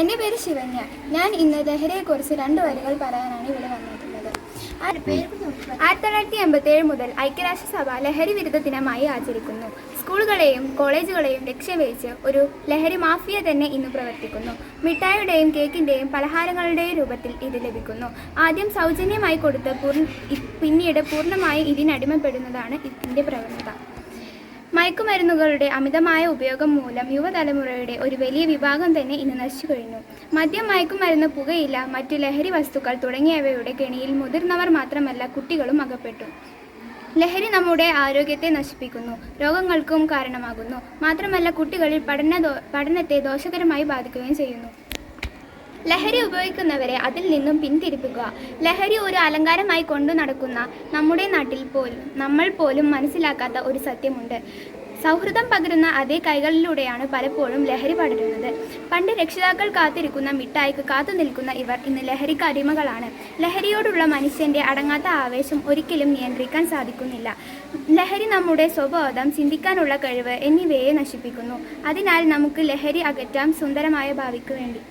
എന്റെ പേര് ശിവന്യ. ഞാൻ ഇന്ന് ലഹരിയെക്കുറിച്ച് രണ്ട് വരികൾ പറയാനാണ് ഇവിടെ വന്നിട്ടുള്ളത്. ആയിരത്തി തൊള്ളായിരത്തി എൺപത്തി ഏഴ് മുതൽ ഐക്യരാഷ്ട്രസഭ ലഹരി വിരുദ്ധ ദിനമായി ആചരിക്കുന്നു. സ്കൂളുകളെയും കോളേജുകളെയും ലക്ഷ്യം വെച്ച് ഒരു ലഹരി മാഫിയ തന്നെ ഇന്ന് പ്രവർത്തിക്കുന്നു. മിഠായിയുടെയും കേക്കിന്റെയും പലഹാരങ്ങളുടെയും രൂപത്തിൽ ഇത് ലഭിക്കുന്നു. ആദ്യം സൗജന്യമായി കൊടുത്ത് പിന്നീട് പൂർണമായി ഇതിനടിമപ്പെടുന്നതാണ് ഇതിന്റെ പ്രവണത. മയക്കുമരുന്നുകളുടെ അമിതമായ ഉപയോഗം മൂലം യുവതലമുറയുടെ ഒരു വലിയ വിഭാഗം തന്നെ ഇന്ന് നശിച്ചു കഴിഞ്ഞു. മദ്യം മയക്കുമരുന്ന് പുകയില്ല മറ്റു ലഹരി വസ്തുക്കൾ തുടങ്ങിയവയുടെ കെണിയിൽ മുതിർന്നവർ മാത്രമല്ല കുട്ടികളും അകപ്പെട്ടു. ലഹരി നമ്മുടെ ആരോഗ്യത്തെ നശിപ്പിക്കുന്നു രോഗങ്ങൾക്കും കാരണമാകുന്നു. മാത്രമല്ല കുട്ടികളിൽ പഠന പഠനത്തെ ദോഷകരമായി ബാധിക്കുകയും ചെയ്യുന്നു. ലഹരി ഉപയോഗിക്കുന്നവരെ അതിൽ നിന്നും പിന്തിരിപ്പിക്കുക. ലഹരി ഒരു അലങ്കാരമായി കൊണ്ടു നടക്കുന്ന നമ്മുടെ നാട്ടിൽ പോലും നമ്മൾ പോലും മനസ്സിലാക്കാത്ത ഒരു സത്യമുണ്ട്. സൗഹൃദം പകരുന്ന അതേ കൈകളിലൂടെയാണ് പലപ്പോഴും ലഹരി പടരുന്നത്. പണ്ട് രക്ഷിതാക്കൾ കാത്തിരിക്കുന്ന മിഠായിക്ക് കാത്തു നിൽക്കുന്ന ഇവർ ഇന്ന് ലഹരിക്ക് അടിമകളാണ് ലഹരിയോടുള്ള മനുഷ്യന്റെ അടങ്ങാത്ത ആവേശം ഒരിക്കലും നിയന്ത്രിക്കാൻ സാധിക്കുന്നില്ല. ലഹരി നമ്മുടെ സ്വബോധം ചിന്തിക്കാനുള്ള കഴിവ് എന്നിവയെ നശിപ്പിക്കുന്നു. അതിനാൽ നമുക്ക് ലഹരി അകറ്റാം സുന്ദരമായ ഭാവിക്ക് വേണ്ടി